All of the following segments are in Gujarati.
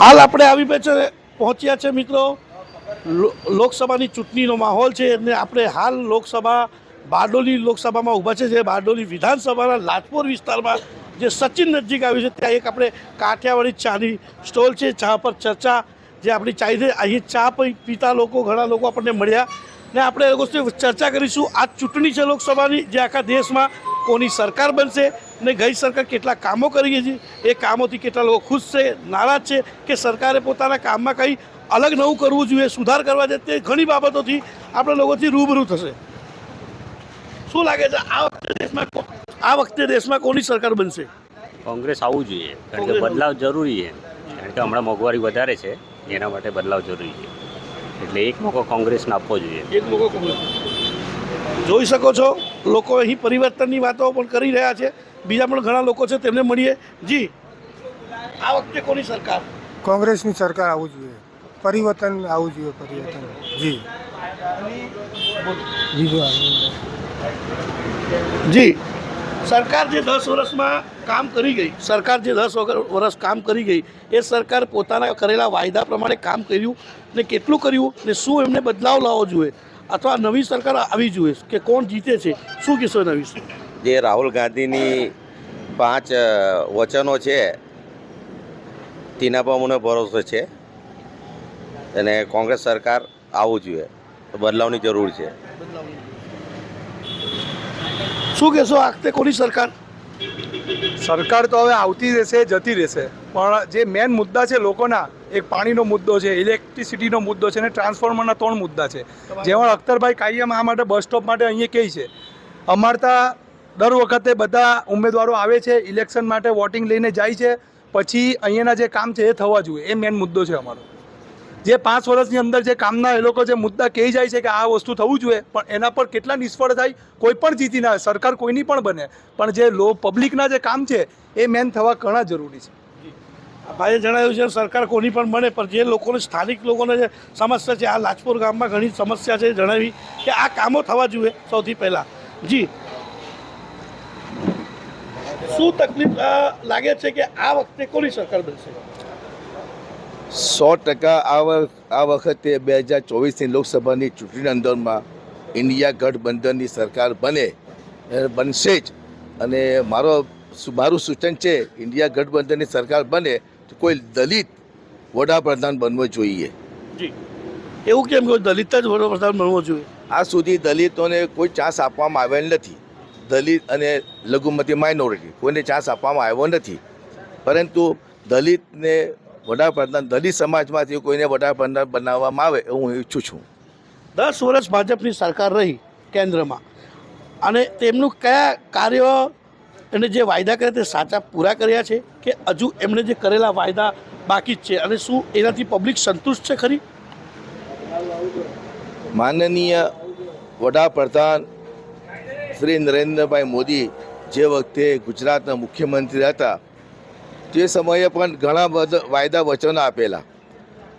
હાલ આપણે આવી પહોંચે પહોંચ્યા છે મિત્રો. લોકસભાની ચૂંટણીનો માહોલ છે અને આપણે હાલ લોકસભા, બારડોલી લોકસભામાં ઊભા છે, જે બારડોલી વિધાનસભાના લાજપોર વિસ્તારમાં જે સચિન નજીક આવ્યું છે, ત્યાં એક આપણે કાઠિયાવાડી ચાની સ્ટોલ છે ચા પર ચર્ચા જે આપણી ચાય છે. અહીં ચા પીતા લોકો, ઘણા લોકો આપણને મળ્યા. ને આપણે એ લોકો ચર્ચા કરીશું. આ ચૂંટણી છે લોકસભાની, જે આખા દેશમાં કોની સરકાર બનશે ને ગઈ સરકાર કેટલા કામો કરી છે એ કામોથી કેટલા લોકો ખુશ છે નારાજ છે કે સરકારે પોતાના કામમાં કંઈ અલગ નવું કરવું જોઈએ સુધાર કરવા જોઈએ તે ઘણી બાબતોથી આપણા લોકોથી રૂબરૂ થશે. શું લાગે છે આ વખતે દેશમાં આ વખતે દેશમાં કોની સરકાર બનશે? કોંગ્રેસ આવવું જોઈએ કારણ કે બદલાવ જરૂરી છે. કારણ કે હમણાં મોંઘવારી વધારે છે એના માટે બદલાવ જરૂરી છે. એટલે એક મોકો કોંગ્રેસને આપવો જોઈએ. એક મોકો કોંગ્રેસ જોઈ શકો છો લોકો અહીં પરિવર્તનની વાતો પણ કરી રહ્યા છે. બીજા પણ ઘણા લોકો છે તેમને મળીએ. જી. આ વખતે કોની સરકાર? કોંગ્રેસની સરકાર આવવું જોઈએ. પરિવર્તન આવવું જોઈએ પરિવર્તન. જી. જી. સરકાર જે દસ વર્ષમાં કામ કરી ગઈ. સરકાર જે દસ વગર- વર્ષ કામ કરી ગઈ એ સરકાર પોતાના કરેલા વાયદા પ્રમાણે કામ કર્યું ને કેટલું કર્યું ને શું એમને બદલાવ લાવવો જોઈએ અથવા નવી સરકાર આવી જોઈએ કે કોણ જીતે છે? શું કહેશો એના વિશે? જે રાહુલ ગાંધીની પાંચ વચનો છે તેના પર મને ભરોસો છે અને કોંગ્રેસ સરકાર આવવું જોઈએ. બદલાવની જરૂર છે. શું કહેશો આ વખતે કોની સરકાર? સરકાર તો હવે આવતી રહેશે, જતી રહેશે. પણ જે મેન મુદ્દા છે લોકોના, એક પાણીનો મુદ્દો છે ઇલેક્ટ્રિસિટીનો મુદ્દો છે અને ટ્રાન્સફોર્મરના ત્રણ મુદ્દા છે. જેમાં અખ્તરભાઈ કાયમ આ માટે બસ સ્ટોપ માટે અહીંયા કહે છે. અમારતા દર વખતે બધા ઉમેદવારો આવે છે ઇલેક્શન માટે વોટિંગ લઈને જાય છે. પછી અહીંયાના જે કામ છે એ થવા જોઈએ. એ મેન મુદ્દો છે અમારો. જે પાંચ વર્ષની અંદર જે કામના એ લોકો જે મુદ્દા કહી જાય છે કે આ વસ્તુ થવું જોઈએ, પણ એના પર કેટલા નિષ્ફળ થાય, કોઈ પણ જીતી ના. સરકાર કોઈની પણ બને. પણ જે લો, પબ્લિકના જે કામ છે, એ મેન થવા ઘણા જરૂરી છે. ભાઈએ જણાવ્યું છે, સરકાર કોની પણ બને, પણ જે લોકોને, સ્થાનિક લોકોને જે સમસ્યા છે, આ લાજપુર ગામમાં ઘણી સમસ્યા છે જણાવી કે આ કામો થવા જોઈએ સૌથી પહેલાં. જી. શું તકલીફ લાગે છે કે આ વખતે કોની સરકાર બનશે? સો ટકા આ વખ- આ વખતે બે હજાર ચોવીસની લોકસભાની ચૂંટણીના અંદરમાં ઇન્ડિયા ગઠબંધનની સરકાર બને બનશે જ. અને મારો મારું સૂચન છે ઇન્ડિયા ગઠબંધનની સરકાર બને તો કોઈ દલિત વડાપ્રધાન બનવો જોઈએ. જી. એવું કેમ કે દલિત જ વડાપ્રધાન બનવો જોઈએ? આ સુધી દલિતોને કોઈ ચાન્સ આપવામાં આવેલ નથી. દલિત અને લઘુમતી માઇનોરિટી કોઈને ચાન્સ આપવામાં આવ્યો નથી. પરંતુ દલિતને વડાપ્રધાન દલિત સમાજમાંથી કોઈને વડાપ્રધાન બનાવવામાં આવે એવું હું ઈચ્છું છું. દસ વર્ષ ભાજપની સરકાર રહી કેન્દ્રમાં અને તેમનું કયા કાર્ય એને જે વાયદા કર્યા તે સાચા પૂરા કર્યા છે કે હજુ એમણે જે કરેલા વાયદા બાકી જ છે અને શું એનાથી પબ્લિક સંતુષ્ટ છે ખરી? માનનીય વડાપ્રધાન શ્રી નરેન્દ્રભાઈ મોદી જે વખતે ગુજરાતના મુખ્યમંત્રી હતા તે સમયે પણ ઘણા બધા, વાયદા વચનો આપેલા.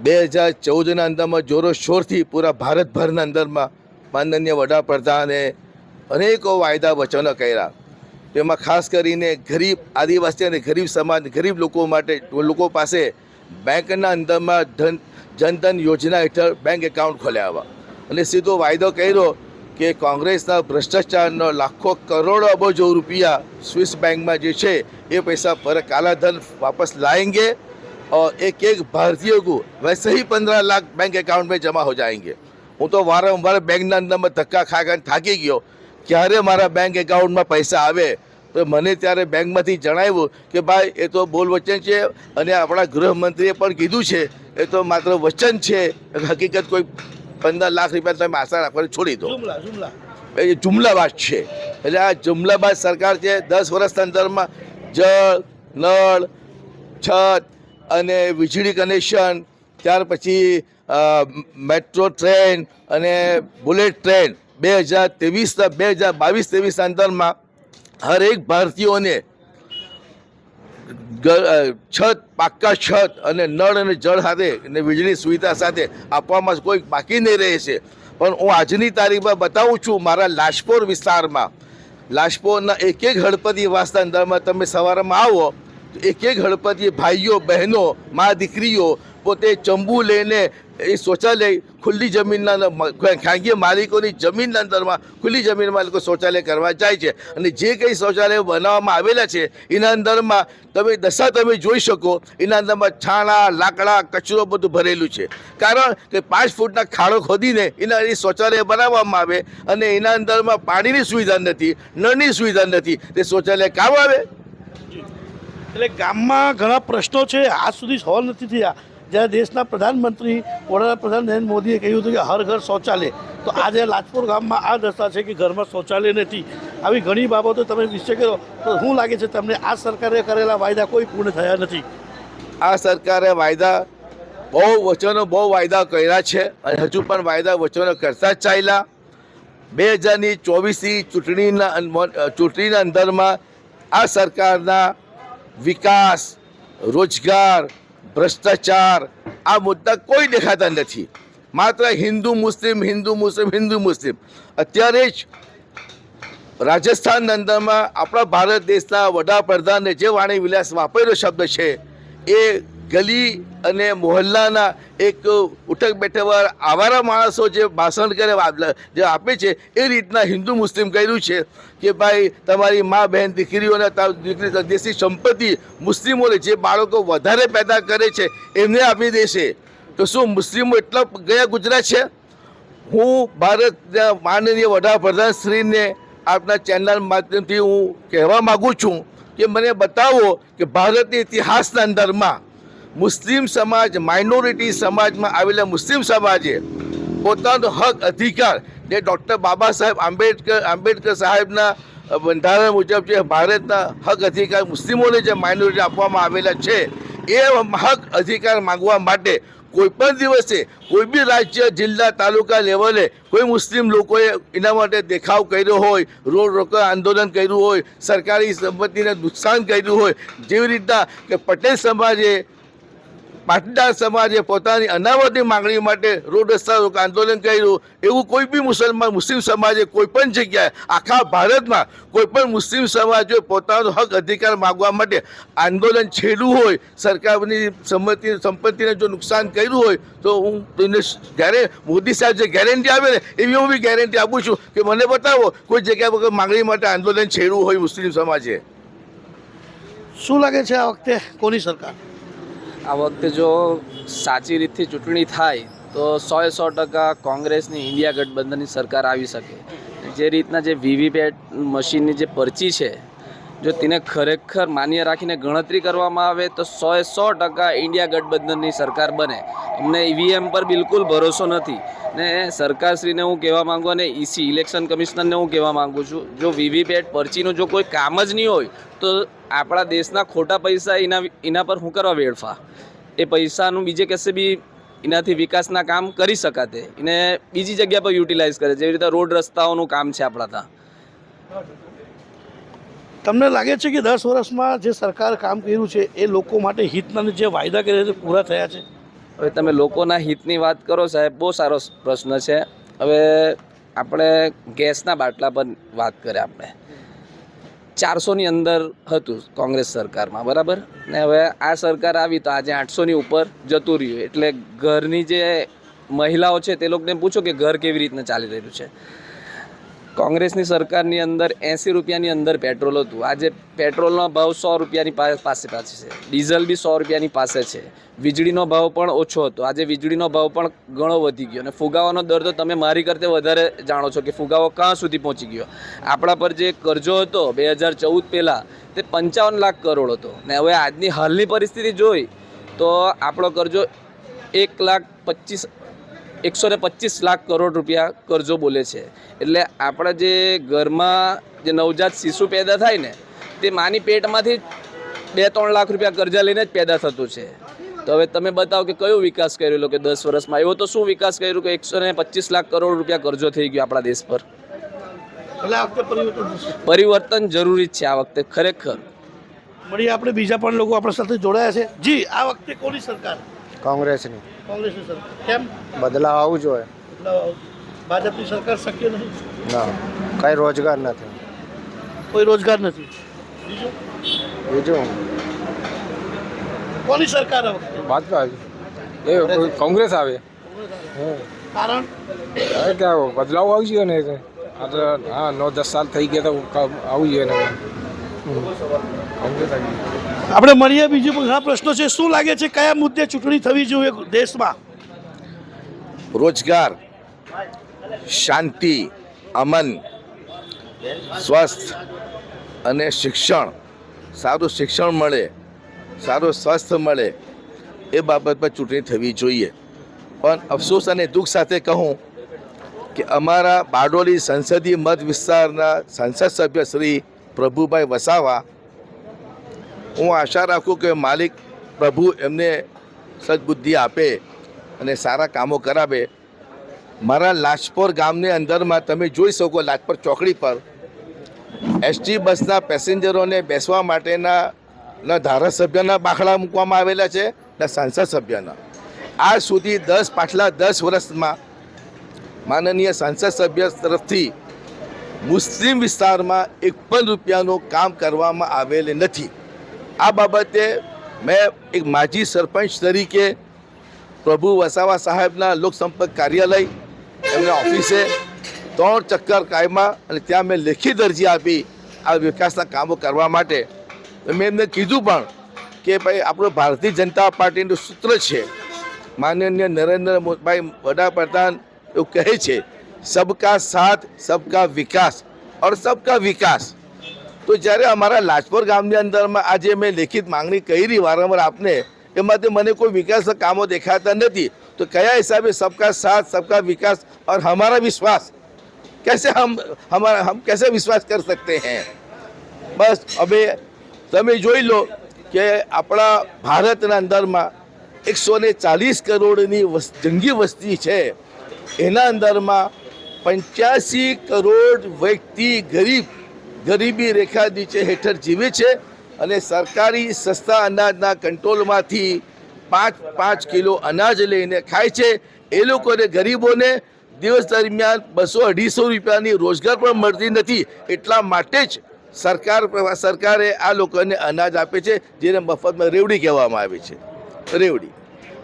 બે હજાર ચૌદના અંદરમાં જોરોશોરથી પૂરા ભારતભરના અંદરમાં માનનીય વડાપ્રધાને અનેકો વાયદા વચનો કર્યા. તેમાં ખાસ કરીને ગરીબ આદિવાસી અને ગરીબ સમાજ, ગરીબ લોકો માટે લોકો પાસે બેંકના અંદરમાં ધન, જનધન યોજના હેઠળ બેંક એકાઉન્ટ ખોલ્યા. અને સીધો વાયદો કર્યો કે કોંગ્રેસના ભ્રષ્ટાચારનો લાખો કરોડો અબજો રૂપિયા સ્વિસ બેંકમાં જે છે એ पैसा पर काला धन वापस लाएंगे और एक एक भारतीय को वैसे ही पंद्रह लाख बैंक अकाउंट में जमा हो जाएंगे હું તો વારંવાર બેંકના અંદરમાં ધક્કા ખા ખાઈને થાકી ગયો ક્યારે મારા બેંક એકાઉન્ટમાં પૈસા આવે તો મને ત્યારે બેંકમાંથી જણાવ્યું કે ભાઈ એ તો બોલ વચન છે અને આપણા ગૃહમંત્રીએ પણ કીધું છે એ તો માત્ર વચન છે હકીકત કોઈ પંદર લાખ રૂપિયા તમે આશા રાખવાની છોડી દો. એ જુમલાબાજ છે. એટલે આ જુમલાબાદ સરકાર છે દસ વર્ષના અંતરમાં જળ નળ છત અને વીજળી કનેક્શન ત્યાર પછી મેટ્રો ટ્રેન અને બુલેટ ટ્રેન બે હજાર ત્રેવીસના બે હજાર બાવીસ ત્રેવીસના અંતરમાં હરેક ભારતીયોને છત, પાક્કા છત અને નળ અને જળ સાથે અને વીજળી સુવિધા સાથે આપવામાં કોઈ બાકી નહીં રહે છે. પણ હું આજની તારીખમાં બતાવું છું મારા લાજપોર વિસ્તારમાં. લાજપોરના એક એક હળપતિ વાસના અંદરમાં તમે સવારમાં આવો એક એક હળપતિ ભાઈઓ, બહેનો, મા દીકરીઓ પોતે ચંબુ લઈને એ શૌચાલય ખુલ્લી જમીનના ખાનગી માલિકોની જમીનના અંદરમાં ખુલ્લી જમીનમાં લોકો શૌચાલય કરવા જાય છે. અને જે કંઈ શૌચાલય બનાવવામાં આવેલા છે, એના અંદરમાં તમે દશા તમે જોઈ શકો, એના અંદરમાં છાણા, લાકડા, કચરો બધું ભરેલું છે. કારણ કે પાંચ ફૂટના ખાડો ખોદીને એના એ શૌચાલય બનાવવામાં આવે અને એના અંદરમાં પાણીની સુવિધા નથી, નળની સુવિધા નથી. તે શૌચાલય કામ આવે? એટલે ગામમાં ઘણા પ્રશ્નો છે, આજ સુધી સોલ્વ નથી થયા. જ્યારે દેશના પ્રધાનમંત્રી વડાપ્રધાન નરેન્દ્ર મોદીએ કહ્યું હતું કે હર ઘર શૌચાલય, તો આજે લાજપુર ગામમાં આ દશા છે કે ઘરમાં શૌચાલય નથી. આવી ઘણી બાબતો તમે વિશે કરો, તો શું લાગે છે તમને આ સરકારે કરેલા વાયદા કોઈ પૂર્ણ થયા નથી? આ સરકારે વાયદા બહુ વચનો બહુ વાયદા કર્યા છે અને હજુ પણ વાયદા વચનો કરતા જ ચાલ્યા. બે હજારની ચોવીસની ચૂંટણીના ચૂંટણીના અંદરમાં આ સરકારના વિકાસ, રોજગાર ભ્રષ્ટાચાર, આ મુદ્દા કોઈ દેખાતા નથી. માત્ર હિન્દુ મુસ્લિમ હિન્દુ મુસ્લિમ હિન્દુ મુસ્લિમ. અત્યારે જ રાજસ્થાન અંદરમાં આપણા ભારત દેશના વડાપ્રધાને જે વાણી વિલાસ વાપરેલો શબ્દ છે, એ ગલી અને મોહલ્લાના એક ઉઠક બેઠકવાર આવારા માણસો જે ભાષણ કરે જે આપે છે, એ રીતના હિન્દુ મુસ્લિમ કર્યું છે કે ભાઈ તમારી મા, બહેન, દીકરીઓને દીકરી દેશી સંપત્તિ મુસ્લિમોને જે બાળકો વધારે પેદા કરે છે, એમને આપી દેશે. તો શું મુસ્લિમો એટલા ગયા ગુજરાત છે? હું ભારતના માનનીય વડાપ્રધાન શ્રીને આપના ચેનલ માધ્યમથી હું કહેવા માગું છું કે મને બતાવો કે ભારતની ઇતિહાસના અંદરમાં મુસ્લિમ સમાજ માઇનોરિટી સમાજમાં આવેલા મુસ્લિમ સમાજે પોતાનો હક, અધિકાર જે ડૉક્ટર બાબા સાહેબ આંબેડકર આંબેડકર સાહેબના બંધારણ મુજબ જે ભારતના હક, અધિકાર મુસ્લિમોને જે માઇનોરિટી આપવામાં આવેલા છે, એ હક, અધિકાર માંગવા માટે કોઈ પણ દિવસે કોઈ બી રાજ્ય, જિલ્લા, તાલુકા લેવલે કોઈ મુસ્લિમ લોકોએ એના માટે દેખાવ કર્યો હોય, રોડ રોકો આંદોલન કર્યું હોય, સરકારી સંપત્તિને નુકસાન કર્યું હોય, જેવી રીતના કે પટેલ સમાજે પાટીદાર સમાજે પોતાની અનામતની માંગણી માટે રોડ રસ્તા રોક આંદોલન કર્યું. એવું કોઈ બી મુસલમાન, મુસ્લિમ સમાજે કોઈ પણ જગ્યાએ, આખા ભારતમાં કોઈ પણ મુસ્લિમ સમાજે પોતાનો હક, અધિકાર માગવા માટે આંદોલન છેડ્યું હોય, સરકારની સંમતિ, સંપત્તિને જો નુકસાન કર્યું હોય, તો હું તેને જ્યારે મોદી સાહેબ જે ગેરંટી આપે ને, એવી હું બી ગેરંટી આપું છું કે મને બતાવો, કોઈ જગ્યા વગર માંગણી માટે આંદોલન છેડવું હોય મુસ્લિમ સમાજે. શું લાગે છે આ વખતે કોની સરકાર? આ વખતે જો સાચી રીતથી ચૂંટણી થાય, તો સો સો ટકા કોંગ્રેસની ઇન્ડિયા ગઠબંધનની સરકાર આવી શકે. જે રીતના જે વીવીપેટ મશીનની જે પરચી છે જો તેને ખરેખર માન્ય રાખીને ગણતરી કરવામાં આવે તો સો સો ટકા ઇન્ડિયા ગઠબંધનની સરકાર બને. અમને ઈવીએમ પર બિલકુલ ભરોસો નથી. ને સરકારશ્રીને હું કહેવા માંગુ અને ઈસી ઇલેક્શન કમિશનરને હું કહેવા માંગુ છું, જો વીવીપેટ પરચીનું જો કોઈ કામ જ નહીં હોય, તો આપણા દેશના ખોટા પૈસા એના એના પર હું કરવા વેડફા? એ પૈસાનું બીજે કશે બી એનાથી વિકાસના કામ કરી શકાતે. એને બીજી જગ્યા પર યુટિલાઇઝ કરે, જેવી રીતે રોડ રસ્તાઓનું કામ છે આપણા ત્યાં. તમને લાગે છે કે દસ વર્ષમાં જે સરકાર કામ કર્યું છે, એ લોકો માટે હિતના જે વાયદા કર્યા છે પૂરા થયા છે? હવે તમે લોકોના હિતની વાત કરો સાહેબ, બહુ સારો પ્રશ્ન છે. હવે આપણે ગેસના બાટલા પર વાત કરીએ આપણે. ચારસોની અંદર હતું કોંગ્રેસ સરકારમાં, બરાબર? ને હવે આ સરકાર આવી તો આજે આઠસોની ઉપર જતું રહ્યું. એટલે ઘરની જે મહિલાઓ છે, તે લોકોને પૂછો કે ઘર કેવી રીતના ચાલી રહ્યું છે? કોંગ્રેસની સરકારની અંદર એંસી રૂપિયાની અંદર પેટ્રોલ હતું. આજે પેટ્રોલનો ભાવ સો રૂપિયાની પાસે પાસે છે. ડીઝલ બી સો રૂપિયાની પાસે છે. વીજળીનો ભાવ પણ ઓછો હતો. આજે વીજળીનો ભાવ પણ ઘણો વધી ગયો અને ફુગાવાનો દર તો તમે મારી કરતાં વધારે જાણો છો કે ફુગાવો ક્યાં સુધી પહોંચી ગયો. આપણા પર જે કરજો હતો બે હજાર ચૌદ પહેલાં, તે પંચાવન લાખ કરોડ હતો. ને હવે આજની હાલની પરિસ્થિતિ જોઈ તો આપણો કરજો એક લાખ પચીસ એકસો ને પચીસ લાખ કરોડ રૂપિયા કરજો બોલે છે. એટલે આપણા જે ઘરમાં જે નવજાત શિશુ પેદા થાય ને તે માની પેટમાંથી બે ત્રણ લાખ રૂપિયા કરજા લઈને જ પેદા થતું છે. તો હવે તમે બતાવો કે કયો વિકાસ કર્યો? કે દસ વર્ષમાં એવો તો શું વિકાસ કર્યું કે એકસો ને પચીસ લાખ કરોડ રૂપિયા કરજો થઈ ગયો આપણા દેશ પર? એટલે આ વખતે પરિવર્તન જરૂરી જ છે આ વખતે ખરેખર. મળી આપણે બીજા પણ લોકો આપણા સાથે જોડાયા છે. જી આ વખતે કોની સરકાર? કોંગ્રેસની. કોંગ્રેસની સરકાર કેમ? બદલાવ આવવું જોઈએ ભાજપની સરકાર શક્ય નથી? ના કાંઈ રોજગાર નથી. કોઈ રોજગાર નથી? બીજું? બીજું? કોની સરકાર આ આવી. ભાજપા એ કોંગ્રેસ આવે. કારણ? ક્યાં બદલાવ આવી ગયો ને આ તો હા નવ દસ સાલ થઈ ગયા તો આવું જોઈએ ને કોંગ્રેસ આવી આપણે મળીએ. બીજું પણ ઘણા પ્રશ્નો છે. શું લાગે છે કયા મુદ્દે ચૂંટણી થવી જોઈએ દેશમાં? રોજગાર, શાંતિ, અમન, સ્વસ્થ અને શિક્ષણ. સારું શિક્ષણ મળે, સારું સ્વાસ્થ્ય મળે, એ બાબત પર ચૂંટણી થવી જોઈએ. પણ અફસોસ અને દુઃખ સાથે કહું કે અમારા બારડોલી સંસદીય મત વિસ્તારના સંસદ સભ્ય શ્રી પ્રભુભાઈ વસાવા હું આશા રાખું કે માલિક પ્રભુ એમને સદબુદ્ધિ આપે અને સારા કામો કરાવે. મારા લાજપોર ગામની અંદરમાં તમે જોઈ શકો લાજપોર ચોકડી પર. એસટી બસના પેસેન્જરોને બેસવા માટેના ના ધારાસભ્યના બાખડા મૂકવામાં આવેલા છે ને સાંસદ સભ્યના. આજ સુધી દસ, પાછલા દસ વર્ષમાં માનનીય સાંસદ સભ્ય તરફથી મુસ્લિમ વિસ્તારમાં એક પણ રૂપિયાનું કામ કરવામાં આવેલ નથી. આ બાબતે મેં એક માજી સરપંચ તરીકે પ્રભુ વસાવા સાહેબના લોકસંપર્ક કાર્યાલય, એમના ઓફિસે ત્રણ ચક્કર કાયમા અને ત્યાં મેં લેખિત અરજી આપી આ વિકાસના કામો કરવા માટે. મેં એમને કીધું પણ કે ભાઈ, આપણું ભારતીય જનતા પાર્ટીનું સૂત્ર છે, માનનીય નરેન્દ્ર મોદીભાઈ વડાપ્રધાન એવું કહે છે, સબકા સાથ, સબકા વિકાસ ઓર સબકા વિકાસ. તો જ્યારે અમારા લાજપોર ગામની અંદરમાં આજે મેં લેખિત માંગણી કરી વારંવાર આપને એમાંથી મને કોઈ વિકાસના કામો દેખાતા નથી તો કયા હિસાબે સબકા સાથ સબકા વિકાસ और हमारा विश्वास कैसे हम हमारा हम कैसे विश्वास कर सकते हैं બસ હવે તમે જોઈ લો કે આપણા ભારતના અંદરમાં એકસો ને ચાલીસ કરોડની વસ- જંગી વસ્તી છે એના અંદરમાં પંચ્યાસી કરોડ વ્યક્તિ ગરીબ ગરીબી રેખા નીચે હેઠળ જીવે છે અને સરકારી સસ્તા અનાજના કંટ્રોલમાંથી પાંચ પાંચ કિલો અનાજ લઈને ખાય છે. એ લોકોને ગરીબોને દિવસ દરમિયાન બસો અઢીસો રૂપિયાની રોજગાર પણ મળતી નથી. એટલા માટે જ સરકાર સરકારે આ લોકોને અનાજ આપે છે, જેને મફતમાં રેવડી કહેવામાં આવે છે. રેવડી.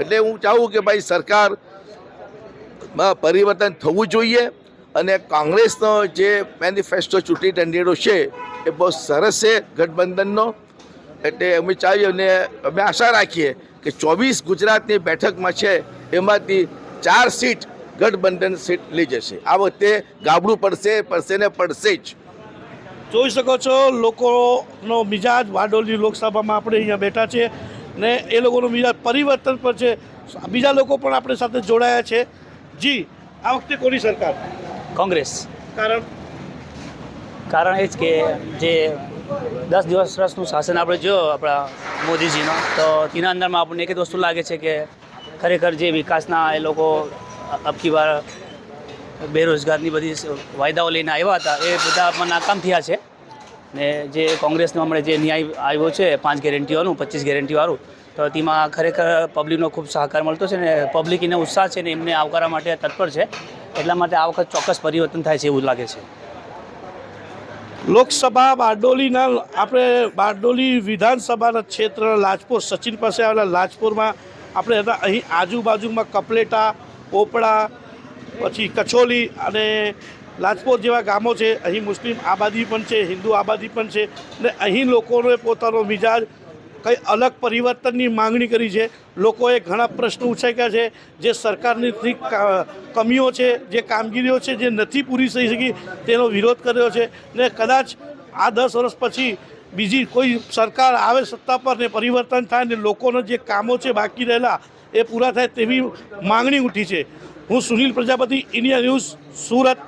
એટલે હું ચાહું કે ભાઈ સરકારમાં પરિવર્તન થવું જોઈએ. અને કોંગ્રેસનો જે મેનિફેસ્ટો ચૂંટણી ઢંઢેરો છે, એ બહુ સરસ છે ગઠબંધનનો. એટલે અમે ચાહીએ અને અમે આશા રાખીએ કે ચોવીસ ગુજરાતની બેઠકમાં છે, એમાંથી ચાર સીટ ગઠબંધન સીટ લઈ જશે. આ વખતે ગાબડું પડશે પડશે ને પડશે જ. જોઈ શકો છો, લોકોનો મિજાજ વાડોલી લોકસભામાં આપણે અહીંયા બેઠા છે ને એ લોકોનો મિજાજ પરિવર્તન પર છે. બીજા લોકો પણ આપણી સાથે જોડાયા છે. જી, આ વખતે કોની સરકાર? કોંગ્રેસ. કારણ? કારણ એ જ કે જે દસ દિવસ વર્ષનું શાસન આપણે જોયો આપણા મોદીજીનો તો તેના અંદરમાં આપણને એક જ વસ્તુ લાગે છે કે ખરેખર જે વિકાસના એ લોકો અબકી વાર બેરોજગારની બધી વાયદાઓ લઈને આવ્યા હતા એ બધા પણ નાકામ થયા છે. ને જે કોંગ્રેસનો હમણાં જે ન્યાય આવ્યો છે પાંચ ગેરંટીઓનું પચીસ ગેરંટીવાળું તો તેમાં ખરેખર પબ્લિકનો ખૂબ સહકાર મળતો છે ને પબ્લિક એને ઉત્સાહ છે ને એમને આવકારવા માટે તત્પર છે. એટલા માટે આ વખત ચોક્કસ પરિવર્તન થાય છે એવું લાગે છે. લોકસભા બારડોલીના આપણે બારડોલી વિધાનસભાના ક્ષેત્ર લાજપોર સચિન પાસે આવેલા લાજપોરમાં આપણે હતા. અહીં આજુબાજુમાં કપલેટા, પોપડા, પછી કચોલી અને લાજપોર જેવા ગામો છે. અહીં મુસ્લિમ આબાદી પણ છે, હિન્દુ આબાદી પણ છે. ને અહીં લોકોને પોતાનો મિજાજ કંઈ અલગ પરિવર્તનની માંગણી કરી છે? લોકોએ ઘણા પ્રશ્નો ઉછાક્યા છે જે સરકારની કમીઓ છે, જે કામગીરીઓ છે, જે નથી પૂરી થઈ શકી તેનો વિરોધ કર્યો છે. ને કદાચ આ દસ વર્ષ પછી બીજી કોઈ સરકાર આવે સત્તા પર ને પરિવર્તન થાય ને લોકોના જે કામો છે બાકી રહેલા એ પૂરા થાય તેવી માંગણી ઉઠી છે. હું સુનિલ પ્રજાપતિ, ઇન્ડિયા ન્યૂઝ, સુરત.